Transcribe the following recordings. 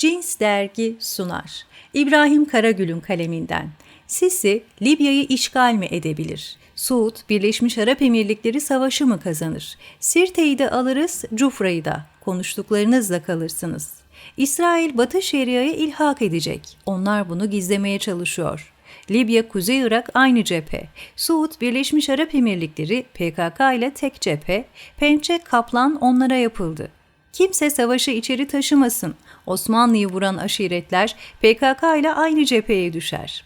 Cins Dergi sunar. İbrahim Karagül'ün kaleminden. Sisi, Libya'yı işgal mi edebilir? Suud, Birleşmiş Arap Emirlikleri savaşı mı kazanır? Sirte'yi de alırız, Cufra'yı da. Konuştuklarınızla kalırsınız. İsrail Batı Şeria'yı ilhak edecek. Onlar bunu gizlemeye çalışıyor. Libya, Kuzey Irak aynı cephe. Suud, Birleşmiş Arap Emirlikleri, PKK ile tek cephe. Pençe, Kaplan onlara yapıldı. Kimse savaşı içeri taşımasın. Osmanlı'yı vuran aşiretler PKK ile aynı cepheye düşer.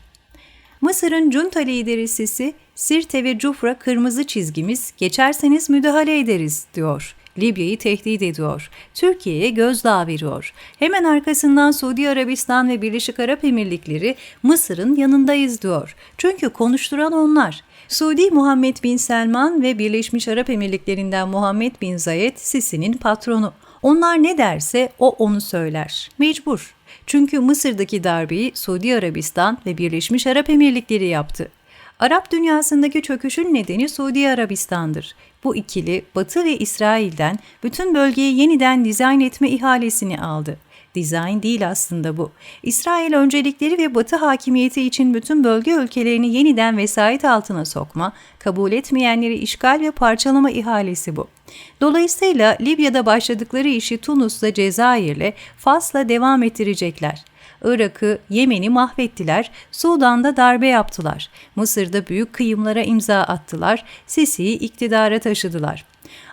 Mısır'ın junta lideri Sisi, Sirte ve Cufra kırmızı çizgimiz, geçerseniz müdahale ederiz diyor. Libya'yı tehdit ediyor. Türkiye'ye gözdağı veriyor. Hemen arkasından Suudi Arabistan ve Birleşik Arap Emirlikleri Mısır'ın yanındayız diyor. Çünkü konuşturan onlar. Suudi Muhammed Bin Selman ve Birleşmiş Arap Emirlikleri'nden Muhammed Bin Zayed Sisi'nin patronu. Onlar ne derse o onu söyler. Mecbur. Çünkü Mısır'daki darbeyi Suudi Arabistan ve Birleşmiş Arap Emirlikleri yaptı. Arap dünyasındaki çöküşün nedeni Suudi Arabistan'dır. Bu ikili Batı ve İsrail'den bütün bölgeyi yeniden dizayn etme ihalesini aldı. Dizayn değil aslında bu. İsrail öncelikleri ve Batı hakimiyeti için bütün bölge ülkelerini yeniden vesayet altına sokma, kabul etmeyenleri işgal ve parçalama ihalesi bu. Dolayısıyla Libya'da başladıkları işi Tunus'la Cezayir'le Fas'la devam ettirecekler. Irak'ı, Yemen'i mahvettiler, Sudan'da darbe yaptılar. Mısır'da büyük kıyımlara imza attılar, Sisi'yi iktidara taşıdılar.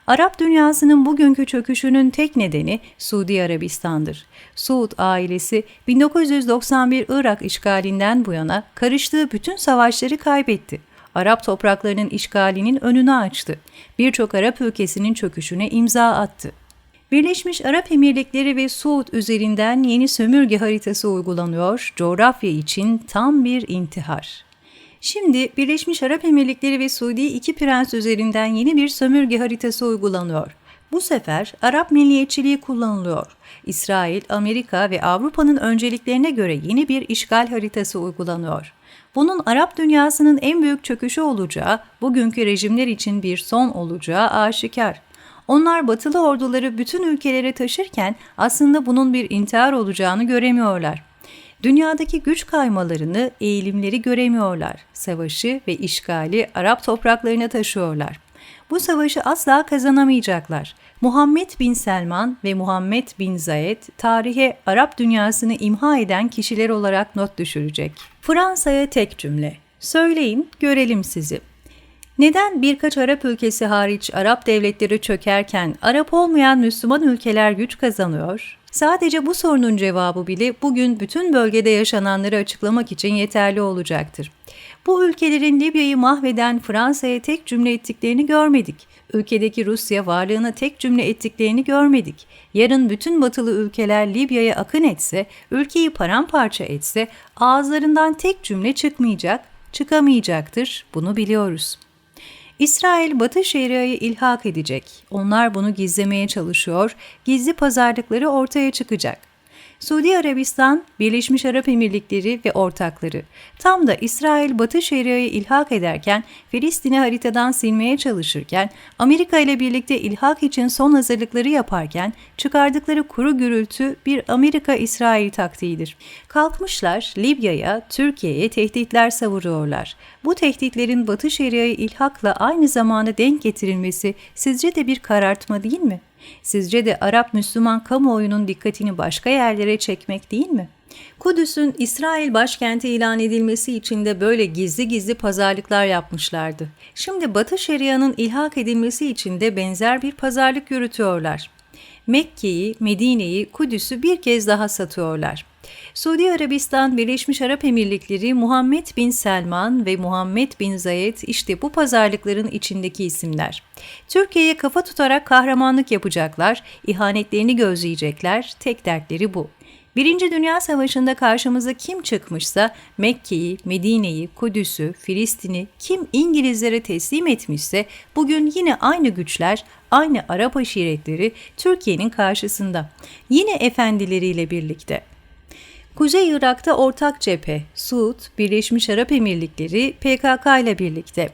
Arap dünyasının bugünkü çöküşünün tek nedeni Suudi Arabistan'dır. Suud ailesi 1991 Irak işgalinden bu yana karıştığı bütün savaşları kaybetti. Arap topraklarının işgalinin önünü açtı. Birçok Arap ülkesinin çöküşüne imza attı. Birleşmiş Arap Emirlikleri ve Suud üzerinden yeni sömürge haritası uygulanıyor, coğrafya için tam bir intihar. Şimdi Birleşmiş Arap Emirlikleri ve Suudi iki prens üzerinden yeni bir sömürge haritası uygulanıyor. Bu sefer Arap milliyetçiliği kullanılıyor. İsrail, Amerika ve Avrupa'nın önceliklerine göre yeni bir işgal haritası uygulanıyor. Bunun Arap dünyasının en büyük çöküşü olacağı, bugünkü rejimler için bir son olacağı aşikar. Onlar batılı orduları bütün ülkelere taşırken aslında bunun bir intihar olacağını göremiyorlar. Dünyadaki güç kaymalarını, eğilimleri göremiyorlar. Savaşı ve işgali Arap topraklarına taşıyorlar. Bu savaşı asla kazanamayacaklar. Muhammed bin Selman ve Muhammed bin Zayed tarihe Arap dünyasını imha eden kişiler olarak not düşürecek. Fransa'ya tek cümle. Söyleyin, görelim sizi. Neden birkaç Arap ülkesi hariç Arap devletleri çökerken Arap olmayan Müslüman ülkeler güç kazanıyor? Sadece bu sorunun cevabı bile bugün bütün bölgede yaşananları açıklamak için yeterli olacaktır. Bu ülkelerin Libya'yı mahveden Fransa'ya tek cümle ettiklerini görmedik. Ülkedeki Rusya varlığına tek cümle ettiklerini görmedik. Yarın bütün batılı ülkeler Libya'ya akın etse, ülkeyi paramparça etse ağızlarından tek cümle çıkmayacak, çıkamayacaktır. Bunu biliyoruz. İsrail Batı Şeria'yı ilhak edecek. Onlar bunu gizlemeye çalışıyor. Gizli pazarlıkları ortaya çıkacak. Suudi Arabistan, Birleşmiş Arap Emirlikleri ve ortakları. Tam da İsrail Batı Şeria'yı ilhak ederken, Filistin'i haritadan silmeye çalışırken, Amerika ile birlikte ilhak için son hazırlıkları yaparken çıkardıkları kuru gürültü bir Amerika-İsrail taktiğidir. Kalkmışlar Libya'ya, Türkiye'ye tehditler savuruyorlar. Bu tehditlerin Batı Şeria'yı ilhakla aynı zamanda denk getirilmesi sizce de bir karartma değil mi? Sizce de Arap Müslüman kamuoyunun dikkatini başka yerlere çekmek değil mi? Kudüs'ün İsrail başkenti ilan edilmesi için de böyle gizli gizli pazarlıklar yapmışlardı. Şimdi Batı Şeria'nın ilhak edilmesi için de benzer bir pazarlık yürütüyorlar. Mekke'yi, Medine'yi, Kudüs'ü bir kez daha satıyorlar. Suudi Arabistan, Birleşmiş Arap Emirlikleri, Muhammed bin Selman ve Muhammed bin Zayed işte bu pazarlıkların içindeki isimler. Türkiye'ye kafa tutarak kahramanlık yapacaklar, ihanetlerini gözleyecekler, tek dertleri bu. Birinci Dünya Savaşı'nda karşımıza kim çıkmışsa Mekke'yi, Medine'yi, Kudüs'ü, Filistin'i kim İngilizlere teslim etmişse bugün yine aynı güçler, aynı Arap aşiretleri Türkiye'nin karşısında. Yine efendileriyle birlikte. Kuzey Irak'ta ortak cephe, Suud, Birleşmiş Arap Emirlikleri, PKK ile birlikte.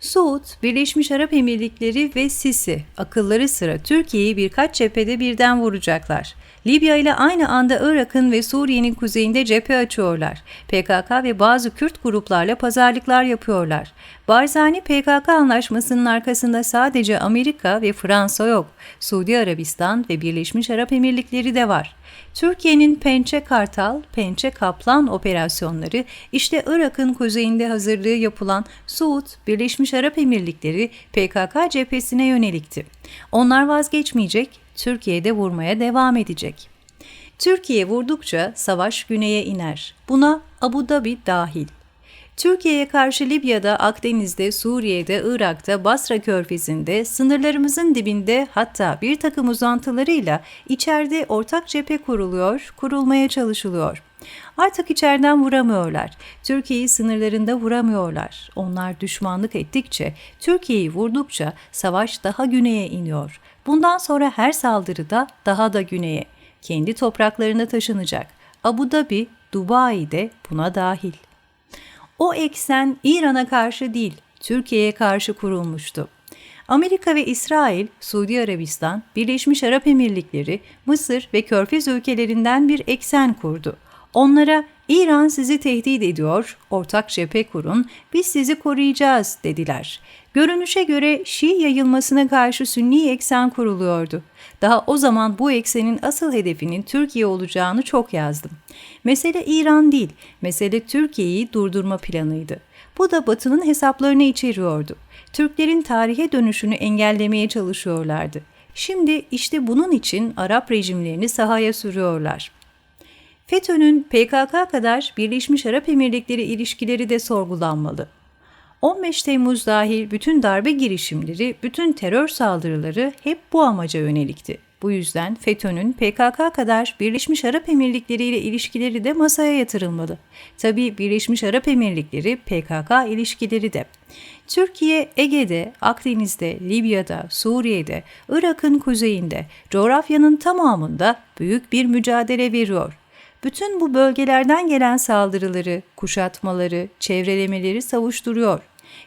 Suud, Birleşmiş Arap Emirlikleri ve Sisi akılları sıra Türkiye'yi birkaç cephede birden vuracaklar. Libya ile aynı anda Irak'ın ve Suriye'nin kuzeyinde cephe açıyorlar. PKK ve bazı Kürt gruplarla pazarlıklar yapıyorlar. Barzani PKK anlaşmasının arkasında sadece Amerika ve Fransa yok. Suudi Arabistan ve Birleşmiş Arap Emirlikleri de var. Türkiye'nin Pençe Kartal, Pençe Kaplan operasyonları işte Irak'ın kuzeyinde hazırlığı yapılan Suud, Birleşmiş Arap Emirlikleri PKK cephesine yönelikti. Onlar vazgeçmeyecek, Türkiye'de vurmaya devam edecek. Türkiye vurdukça savaş güneye iner. Buna Abu Dhabi dahil. Türkiye'ye karşı Libya'da, Akdeniz'de, Suriye'de, Irak'ta, Basra Körfezi'nde, sınırlarımızın dibinde hatta bir takım uzantılarıyla içeride ortak cephe kuruluyor, kurulmaya çalışılıyor. Artık içeriden vuramıyorlar. Türkiye'yi sınırlarında vuramıyorlar. Onlar düşmanlık ettikçe, Türkiye'yi vurdukça savaş daha güneye iniyor. Bundan sonra her saldırıda daha da güneye, kendi topraklarına taşınacak. Abu Dhabi, Dubai de buna dahil. O eksen İran'a karşı değil, Türkiye'ye karşı kurulmuştu. Amerika ve İsrail, Suudi Arabistan, Birleşmiş Arap Emirlikleri, Mısır ve Körfez ülkelerinden bir eksen kurdu. Onlara İran sizi tehdit ediyor, ortak cephe kurun, biz sizi koruyacağız dediler. Görünüşe göre Şii yayılmasına karşı Sünni eksen kuruluyordu. Daha o zaman bu eksenin asıl hedefinin Türkiye olacağını çok yazdım. Mesele İran değil, mesele Türkiye'yi durdurma planıydı. Bu da Batı'nın hesaplarını içeriyordu. Türklerin tarihe dönüşünü engellemeye çalışıyorlardı. Şimdi işte bunun için Arap rejimlerini sahaya sürüyorlar. FETÖ'nün PKK kadar Birleşmiş Arap Emirlikleri ilişkileri de sorgulanmalı. 15 Temmuz dahil bütün darbe girişimleri, bütün terör saldırıları hep bu amaca yönelikti. Bu yüzden FETÖ'nün PKK kadar Birleşmiş Arap Emirlikleri ile ilişkileri de masaya yatırılmalı. Tabii Birleşmiş Arap Emirlikleri PKK ilişkileri de. Türkiye Ege'de, Akdeniz'de, Libya'da, Suriye'de, Irak'ın kuzeyinde, coğrafyanın tamamında büyük bir mücadele veriyor. Bütün bu bölgelerden gelen saldırıları, kuşatmaları, çevrelemeleri savuşturuyor.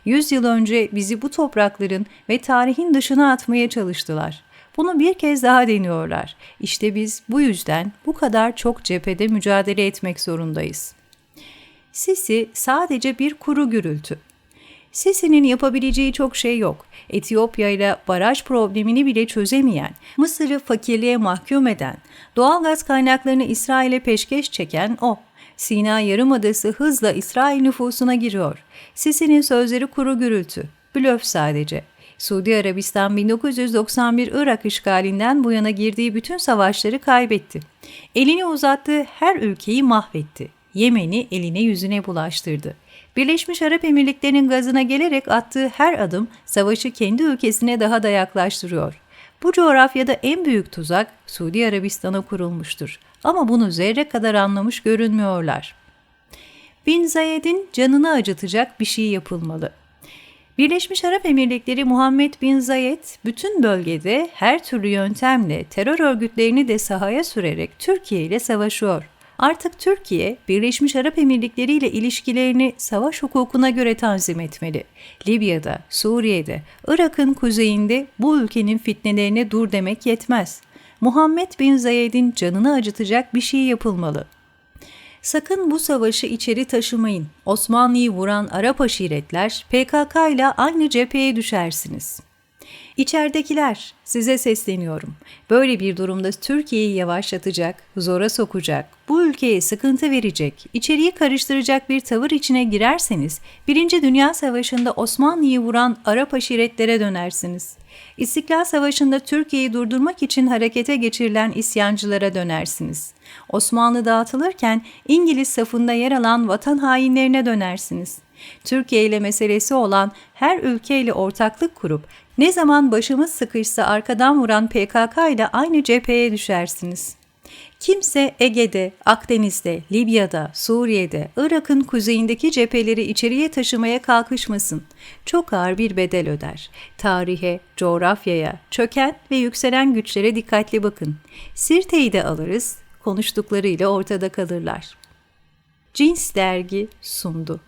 Yüz yıl önce bizi bu toprakların ve tarihin dışına atmaya çalıştılar. Bunu bir kez daha deniyorlar. İşte biz bu yüzden bu kadar çok cephede mücadele etmek zorundayız. Sisi sadece bir kuru gürültü. Sisi'nin yapabileceği çok şey yok. Etiyopya ile baraj problemini bile çözemeyen, Mısır'ı fakirliğe mahkum eden, doğal gaz kaynaklarını İsrail'e peşkeş çeken o. Sina Yarımadası hızla İsrail nüfusuna giriyor. Sisi'nin sözleri kuru gürültü, blöf sadece. Suudi Arabistan 1991 Irak işgalinden bu yana girdiği bütün savaşları kaybetti. Elini uzattığı her ülkeyi mahvetti. Yemen'i eline yüzüne bulaştırdı. Birleşmiş Arap Emirlikleri'nin gazına gelerek attığı her adım savaşı kendi ülkesine daha da yaklaştırıyor. Bu coğrafyada en büyük tuzak Suudi Arabistan'a kurulmuştur. Ama bunu zerre kadar anlamış görünmüyorlar. Bin Zayed'in canını acıtacak bir şey yapılmalı. Birleşmiş Arap Emirlikleri Muhammed Bin Zayed bütün bölgede her türlü yöntemle terör örgütlerini de sahaya sürerek Türkiye ile savaşıyor. Artık Türkiye, Birleşmiş Arap Emirlikleri ile ilişkilerini savaş hukukuna göre tanzim etmeli. Libya'da, Suriye'de, Irak'ın kuzeyinde bu ülkenin fitnelerine dur demek yetmez. Muhammed Bin Zayed'in canını acıtacak bir şey yapılmalı. Sakın bu savaşı içeri taşımayın. Osmanlı'yı vuran Arap aşiretler PKK ile aynı cepheye düşersiniz. İçeridekiler, size sesleniyorum. Böyle bir durumda Türkiye'yi yavaşlatacak, zora sokacak, bu ülkeye sıkıntı verecek, içeriği karıştıracak bir tavır içine girerseniz, Birinci Dünya Savaşı'nda Osmanlı'yı vuran Arap aşiretlere dönersiniz. İstiklal Savaşı'nda Türkiye'yi durdurmak için harekete geçirilen isyancılara dönersiniz. Osmanlı dağıtılırken İngiliz safında yer alan vatan hainlerine dönersiniz. Türkiye ile meselesi olan her ülkeyle ortaklık kurup ne zaman başımız sıkışsa arkadan vuran PKK ile aynı cepheye düşersiniz. Kimse Ege'de, Akdeniz'de, Libya'da, Suriye'de, Irak'ın kuzeyindeki cepheleri içeriye taşımaya kalkışmasın. Çok ağır bir bedel öder. Tarihe, coğrafyaya, çöken ve yükselen güçlere dikkatli bakın. Sirte'yi de alırız, konuştuklarıyla ortada kalırlar. Cins dergi sundu.